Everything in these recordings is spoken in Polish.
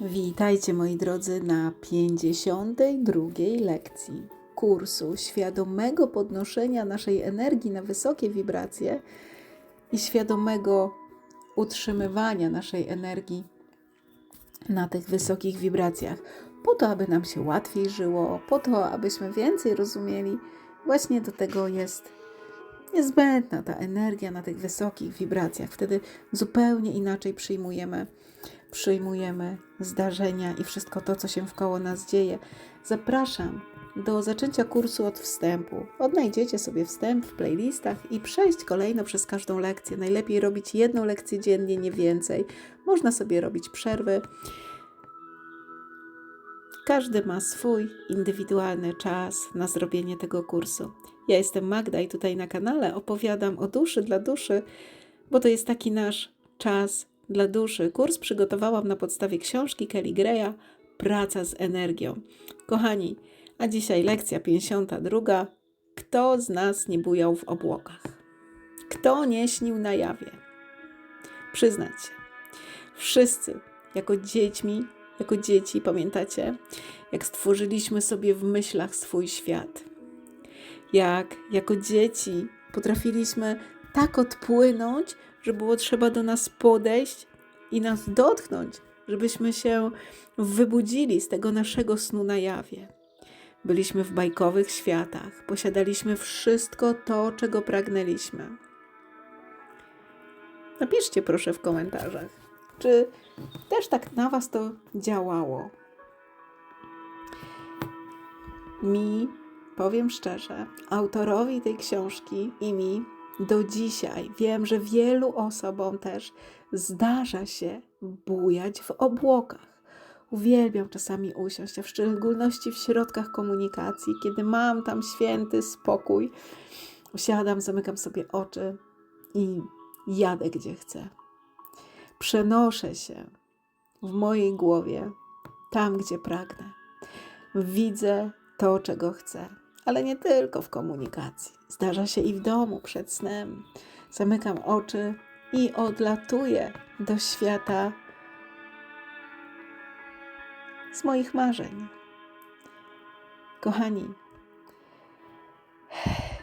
Witajcie moi drodzy na 52 lekcji kursu świadomego podnoszenia naszej energii na wysokie wibracje i świadomego utrzymywania naszej energii na tych wysokich wibracjach, po to, aby nam się łatwiej żyło, po to, abyśmy więcej rozumieli. Właśnie do tego jest niezbędna ta energia na tych wysokich wibracjach. Wtedy zupełnie inaczej przyjmujemy, przyjmujemy zdarzenia i wszystko to, co się wkoło nas dzieje. Zapraszam do zaczęcia kursu od wstępu. Odnajdziecie sobie wstęp w playlistach i przejść kolejno przez każdą lekcję. Najlepiej robić jedną lekcję dziennie, nie więcej. Można sobie robić przerwy. Każdy ma swój indywidualny czas na zrobienie tego kursu. Ja jestem Magda i tutaj na kanale opowiadam o duszy dla duszy, bo to jest taki nasz czas dla duszy. Kurs przygotowałam na podstawie książki Kelly Greya Praca z energią. Kochani, a dzisiaj lekcja 52. Kto z nas nie bujał w obłokach? Kto nie śnił na jawie? Przyznać się. Wszyscy, jako dziećmi, jako dzieci, pamiętacie, jak stworzyliśmy sobie w myślach swój świat. Jak jako dzieci potrafiliśmy tak odpłynąć, że było trzeba do nas podejść i nas dotknąć, żebyśmy się wybudzili z tego naszego snu na jawie. Byliśmy w bajkowych światach, posiadaliśmy wszystko to, czego pragnęliśmy. Napiszcie proszę w komentarzach, czy też tak na Was to działało. Mi, powiem szczerze, autorowi tej książki i mi do dzisiaj wiem, że wielu osobom też zdarza się bujać w obłokach. Uwielbiam czasami usiąść, a w szczególności w środkach komunikacji, kiedy mam tam święty spokój. Usiadam, zamykam sobie oczy i jadę gdzie chcę. Przenoszę się w mojej głowie tam, gdzie pragnę. Widzę to, czego chcę, ale nie tylko w komunikacji. Zdarza się i w domu przed snem. Zamykam oczy i odlatuję do świata z moich marzeń. Kochani,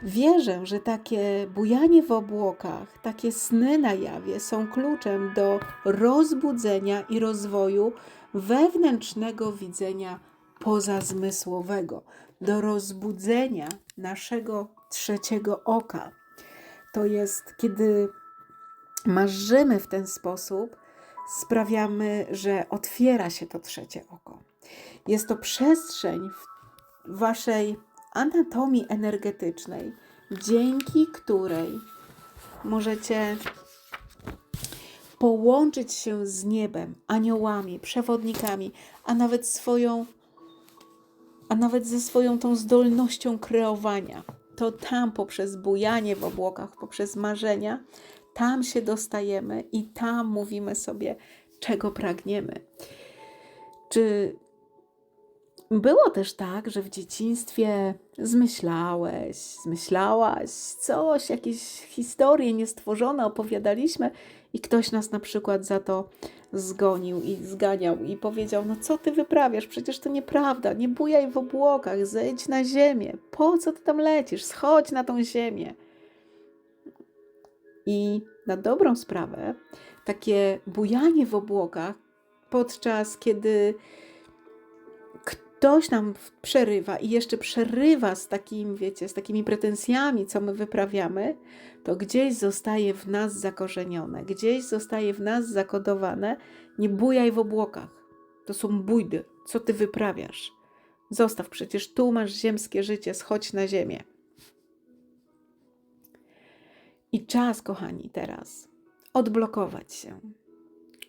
wierzę, że takie bujanie w obłokach, takie sny na jawie są kluczem do rozbudzenia i rozwoju wewnętrznego widzenia pozazmysłowego, do rozbudzenia naszego trzeciego oka. To jest, kiedy marzymy w ten sposób, sprawiamy, że otwiera się to trzecie oko. Jest to przestrzeń w waszej anatomii energetycznej, dzięki której możecie połączyć się z niebem, aniołami, przewodnikami, a nawet swoją a nawet ze swoją tą zdolnością kreowania. To tam poprzez bujanie w obłokach, poprzez marzenia, tam się dostajemy i tam mówimy sobie, czego pragniemy. Czy było też tak, że w dzieciństwie zmyślałeś, zmyślałaś coś, jakieś historie niestworzone opowiadaliśmy i ktoś nas na przykład za to zgonił i zganiał i powiedział: No co ty wyprawiasz? Przecież to nieprawda. Nie bujaj w obłokach, zejdź na ziemię. Po co ty tam lecisz? Schodź na tą ziemię. I na dobrą sprawę, takie bujanie w obłokach, podczas kiedy ktoś nam przerywa i jeszcze przerywa z takim, wiecie, z takimi pretensjami, co my wyprawiamy, to gdzieś zostaje w nas zakorzenione, gdzieś zostaje w nas zakodowane. Nie bujaj w obłokach. To są bójdy. Co ty wyprawiasz? Zostaw, przecież tu masz ziemskie życie, schodź na ziemię. I czas, kochani, teraz odblokować się.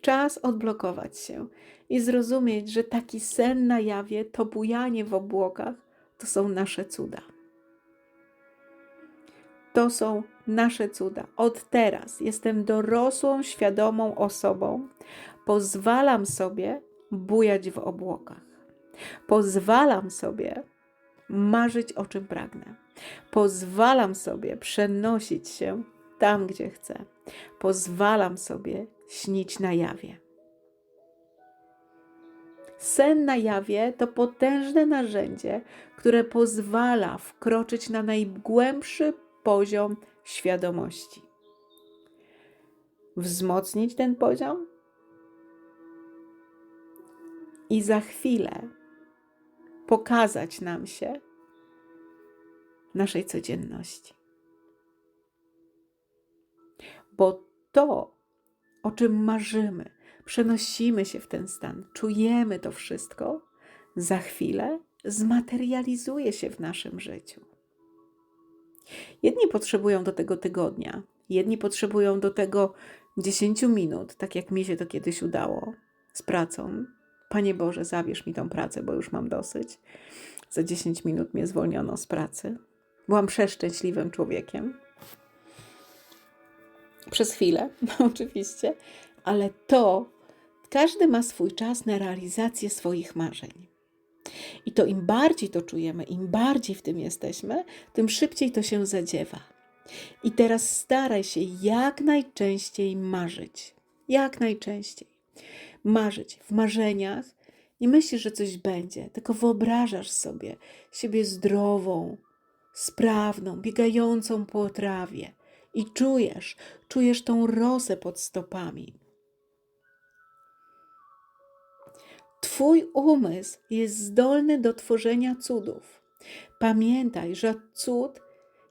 Czas odblokować się i zrozumieć, że taki sen na jawie, to bujanie w obłokach, to są nasze cuda. To są nasze cuda. Od teraz jestem dorosłą, świadomą osobą. Pozwalam sobie bujać w obłokach. Pozwalam sobie marzyć o czym pragnę. Pozwalam sobie przenosić się tam, gdzie chcę. Pozwalam sobie śnić na jawie. Sen na jawie to potężne narzędzie, które pozwala wkroczyć na najgłębszy poziom świadomości. Wzmocnić ten poziom i za chwilę pokazać nam się naszej codzienności. Bo to, o czym marzymy, przenosimy się w ten stan, czujemy to wszystko, za chwilę zmaterializuje się w naszym życiu. Jedni potrzebują do tego tygodnia, jedni potrzebują do tego 10 minut, tak jak mi się to kiedyś udało z pracą. Panie Boże, zabierz mi tą pracę, bo już mam dosyć. Za 10 minut mnie zwolniono z pracy. Byłam przeszczęśliwym człowiekiem. Przez chwilę, oczywiście, ale to każdy ma swój czas na realizację swoich marzeń. I to im bardziej to czujemy, im bardziej w tym jesteśmy, tym szybciej to się zadziewa. I teraz staraj się jak najczęściej marzyć. Jak najczęściej. Marzyć w marzeniach. Nie myślisz, że coś będzie, tylko wyobrażasz sobie siebie zdrową, sprawną, biegającą po trawie. I czujesz, czujesz tą rosę pod stopami. Twój umysł jest zdolny do tworzenia cudów. Pamiętaj, że cud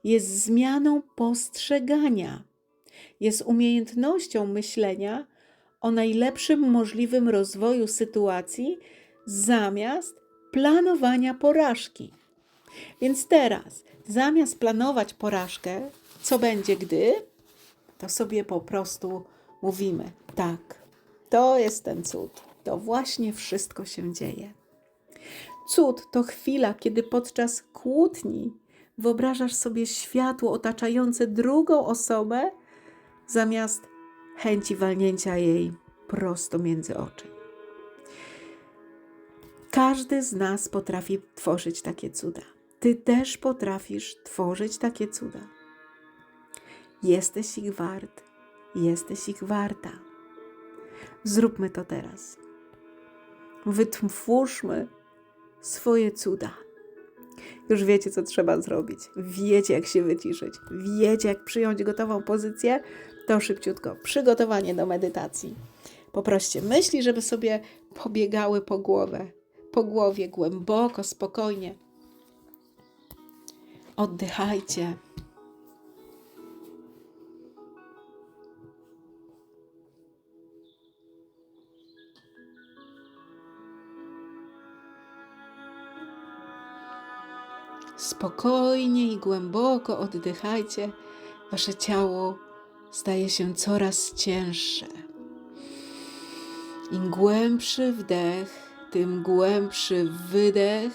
jest zmianą postrzegania, jest umiejętnością myślenia o najlepszym możliwym rozwoju sytuacji zamiast planowania porażki. Więc teraz, zamiast planować porażkę, co będzie gdy, to sobie po prostu mówimy: tak, to jest ten cud to właśnie wszystko się dzieje. Cud to chwila, kiedy podczas kłótni wyobrażasz sobie światło otaczające drugą osobę, zamiast chęci walnięcia jej prosto między oczy. Każdy z nas potrafi tworzyć takie cuda. Ty też potrafisz tworzyć takie cuda. Jesteś ich wart, jesteś ich warta. Zróbmy to teraz wytwórzmy swoje cuda. Już wiecie, co trzeba zrobić. Wiecie, jak się wyciszyć. Wiecie, jak przyjąć gotową pozycję. To szybciutko. Przygotowanie do medytacji. Poproście myśli, żeby sobie pobiegały po głowę, po głowie głęboko, spokojnie. Oddychajcie. Spokojnie i głęboko oddychajcie. Wasze ciało staje się coraz cięższe. Im głębszy wdech, tym głębszy wydech.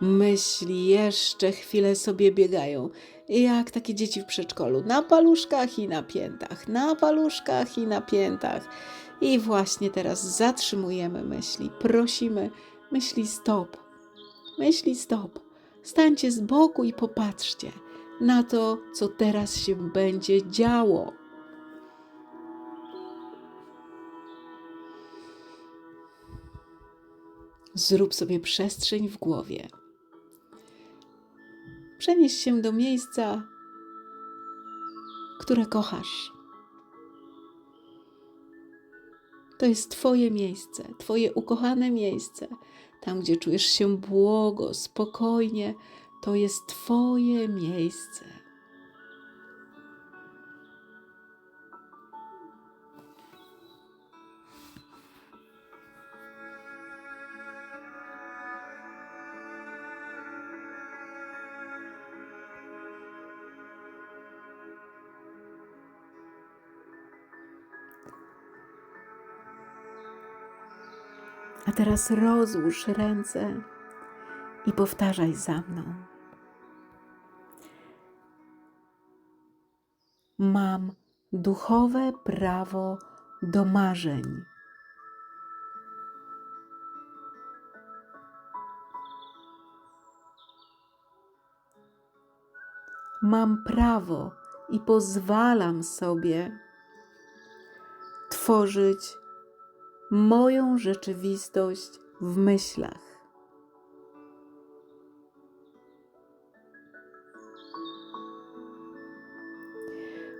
Myśli jeszcze chwilę sobie biegają, jak takie dzieci w przedszkolu, na paluszkach i na piętach, na paluszkach i na piętach. I właśnie teraz zatrzymujemy myśli, prosimy, Myśli stop. Myśli stop. Stańcie z boku i popatrzcie na to, co teraz się będzie działo. Zrób sobie przestrzeń w głowie. Przenieś się do miejsca, które kochasz. To jest Twoje miejsce, Twoje ukochane miejsce. Tam, gdzie czujesz się błogo, spokojnie, to jest Twoje miejsce. A teraz rozłóż ręce i powtarzaj za mną. Mam duchowe prawo do marzeń. Mam prawo i pozwalam sobie tworzyć moją rzeczywistość w myślach.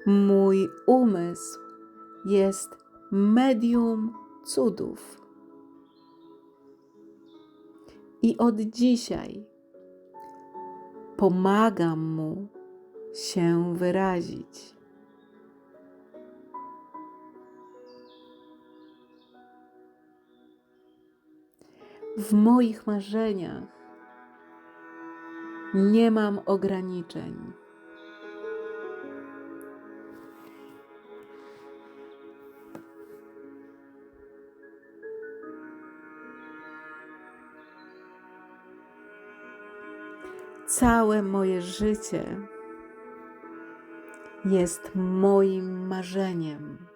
Mój umysł jest medium cudów. I od dzisiaj pomagam mu się wyrazić. W moich marzeniach nie mam ograniczeń. Całe moje życie jest moim marzeniem.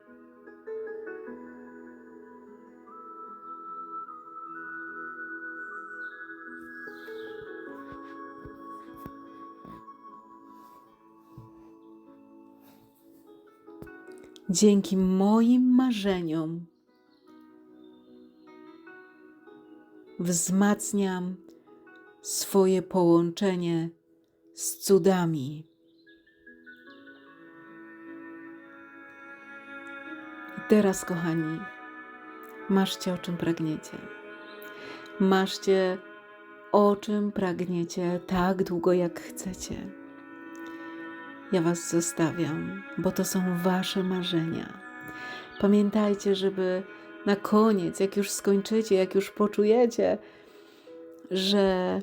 Dzięki moim marzeniom wzmacniam swoje połączenie z cudami. I teraz, kochani, maszcie o czym pragniecie. Maszcie o czym pragniecie tak długo, jak chcecie. Ja Was zostawiam, bo to są Wasze marzenia. Pamiętajcie, żeby na koniec, jak już skończycie, jak już poczujecie, że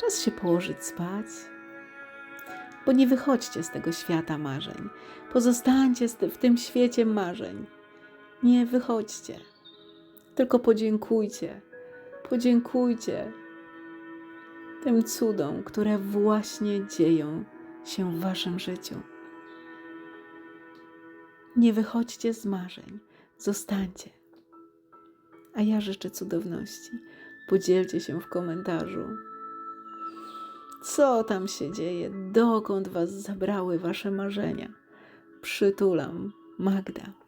czas się położyć spać, bo nie wychodźcie z tego świata marzeń. Pozostańcie w tym świecie marzeń. Nie wychodźcie, tylko podziękujcie. Podziękujcie tym cudom, które właśnie dzieją się w waszym życiu. Nie wychodźcie z marzeń, zostańcie. A ja życzę cudowności. Podzielcie się w komentarzu. Co tam się dzieje? Dokąd was zabrały wasze marzenia? Przytulam, Magda.